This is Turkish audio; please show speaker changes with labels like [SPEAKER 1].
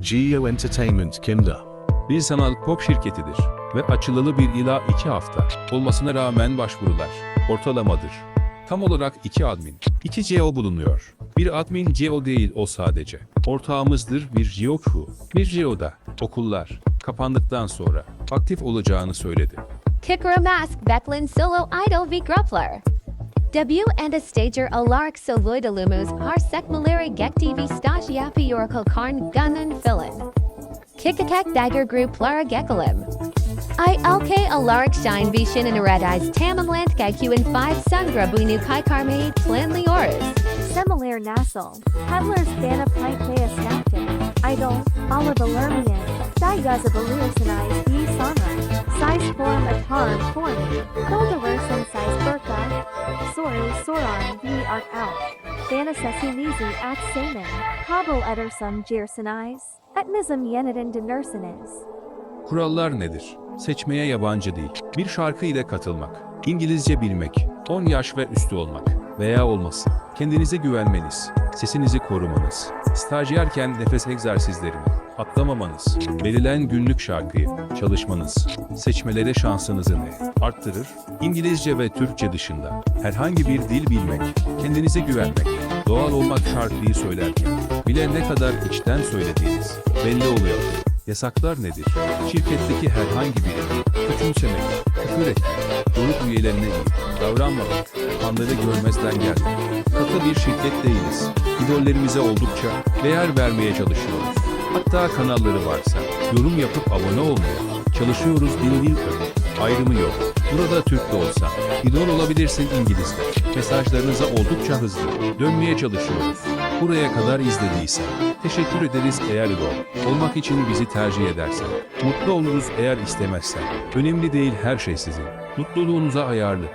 [SPEAKER 1] Geo Entertainment kimda?
[SPEAKER 2] Bir sanal pop şirketidir ve açılalı bir ila iki hafta olmasına rağmen başvurular ortalamadır. Tam olarak iki admin, iki CEO bulunuyor. Bir admin CEO değil o sadece. Ortağımızdır bir CEO crew. Bir GEO'da okullar kapandıktan sonra aktif olacağını söyledi.
[SPEAKER 3] Kikra Mask Becklin Solo Idol V Gruppler. Debut and a stager alaric soloidalumus har secmalary gektivi stagiapiorical karn gunan fillin. Kikakak dagger group plara gekalim. ILK alaric shine vishin and eredis tamamlant gakuin 5 sangra bunu kai karme tlanli oris.
[SPEAKER 4] Semilar nasal, Hadler's bana pi kaeus napkin, idol, olive alermian, digas of illyricanized e sana, size form of harm form, Golderverse Soran V Arc Out, Vanessa Lizi at Saman, Kabul Edersum Jersenize, Etmism Yeniden de Nurseniz.
[SPEAKER 2] Kurallar nedir? Seçmeye yabancı değil. Bir şarkı ile katılmak. İngilizce bilmek. 10 yaş ve üstü olmak. Veya olmasın. Kendinize güvenmeniz. Sesinizi korumanız. Stajyerken nefes egzersizlerini atlamamanız. Verilen günlük şarkıyı çalışmanız. Seçmelere şansınızı ne? Arttırır. İngilizce ve Türkçe dışında herhangi bir dil bilmek. Kendinize güvenmek. Doğal olmak şarkıyı söylerken. Bile ne kadar içten söylediğiniz belli oluyor. Yasaklar nedir? Şirketteki herhangi birini küçümsemek, küfür etmek, grup üyelerine iyi davranmamak, kanları görmezden gelmek. Katı bir şirket değiliz. İdollerimize oldukça değer vermeye çalışıyoruz. Hatta kanalları varsa yorum yapıp abone olmaya çalışıyoruz öyle. Ayrımı yok. Burada Türk de olsa, idol olabilirsin İngilizce. Mesajlarınıza oldukça hızlı dönmeye çalışıyoruz. Buraya kadar izlediysen, teşekkür ederiz eğer idol olmak için bizi tercih edersen. Mutlu oluruz eğer istemezsen. Önemli değil her şey sizin. Mutluluğunuza ayarlı.